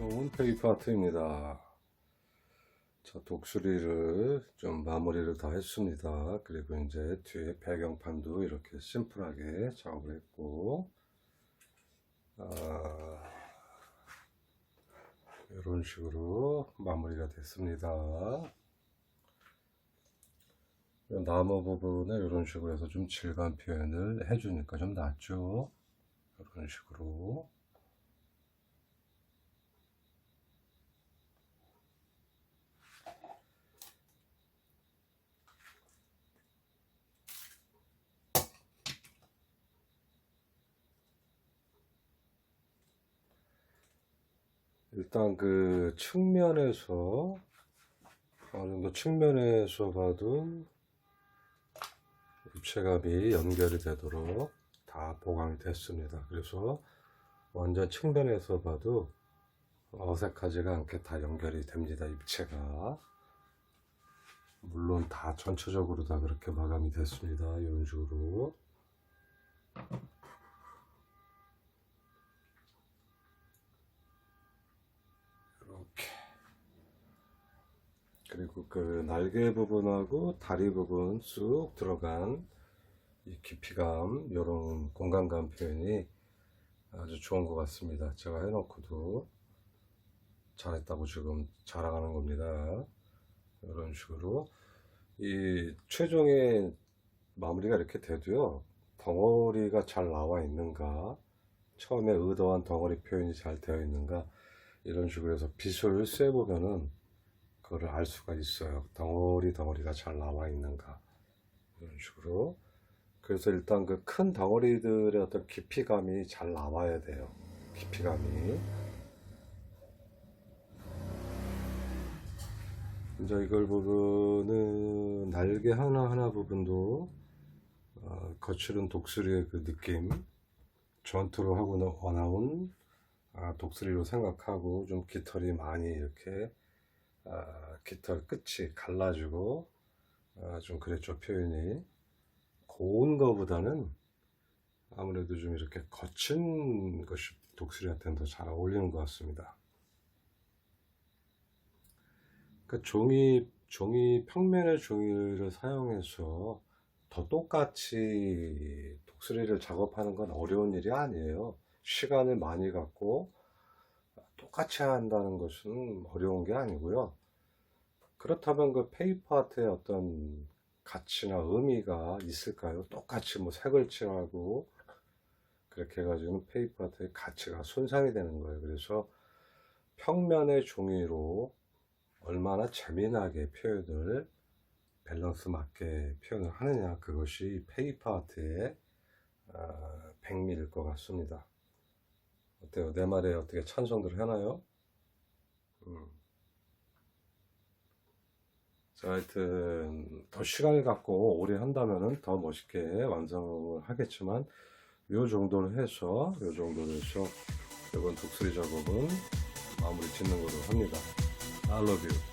좋은 페이퍼 아트입니다. 자, 독수리를 좀 마무리를 다 했습니다. 그리고 이제 뒤에 배경판도 이렇게 심플하게 작업을 했고, 아, 이런 식으로 마무리가 됐습니다. 이 나무 부분에 이런 식으로 해서 좀 질감 표현을 해주니까 좀 낫죠. 이런 식으로. 일단 그 측면에서 어느 정도 측면에서 봐도 입체감이 연결이 되도록 다 보강이 됐습니다. 그래서 완전 측면에서 봐도 어색하지가 않게 다 연결이 됩니다. 입체가 물론 다 전체적으로 다 그렇게 마감이 됐습니다. 이런 식으로 이렇게 그리고 그 날개 부분하고 다리 부분 쑥 들어간 이 깊이감 이런 공간감 표현이 아주 좋은 것 같습니다. 제가 해놓고도 잘했다고 지금 자랑하는 겁니다. 이런 식으로 이 최종의 마무리가 이렇게 돼도요 덩어리가 잘 나와 있는가 처음에 의도한 덩어리 표현이 잘 되어 있는가 이런 식으로 해서 빛을 쐬 보면은 그거를 알 수가 있어요. 덩어리 덩어리가 잘 나와 있는가. 이런 식으로. 그래서 일단 그 큰 덩어리들의 어떤 깊이감이 잘 나와야 돼요. 깊이감이. 이제 이걸 보면은 날개 하나 하나 부분도 어, 거칠은 독수리의 그 느낌. 전투를 하고 나- 나온 아, 독수리로 생각하고 좀 깃털이 많이 이렇게 아, 깃털 끝이 갈라지고 아, 좀 그랬죠 표현이 고운 거보다는 아무래도 좀 이렇게 거친 것이 독수리한테는 더 잘 어울리는 것 같습니다. 그 종이 종이 평면의 종이를 사용해서 더 똑같이 독수리를 작업하는 건 어려운 일이 아니에요. 시간을 많이 갖고 똑같이 한다는 것은 어려운 게 아니고요. 그렇다면 그 페이퍼 아트의 어떤 가치나 의미가 있을까요? 똑같이 뭐 색을 칠하고 그렇게 해가지고 페이퍼 아트의 가치가 손상이 되는 거예요. 그래서 평면의 종이로 얼마나 재미나게 표현을 밸런스 맞게 표현을 하느냐 그것이 페이퍼 아트의 아, 백미일 것 같습니다. 어때요? 내 말에 어떻게 찬성들 하나요? 음. 자, 하여튼 더 시간을 갖고 오래 한다면은 더 멋있게 완성을 하겠지만 요 정도로 해서 요 정도로 해서 이번 독수리 작업은 마무리 짓는 걸로 합니다. I love you.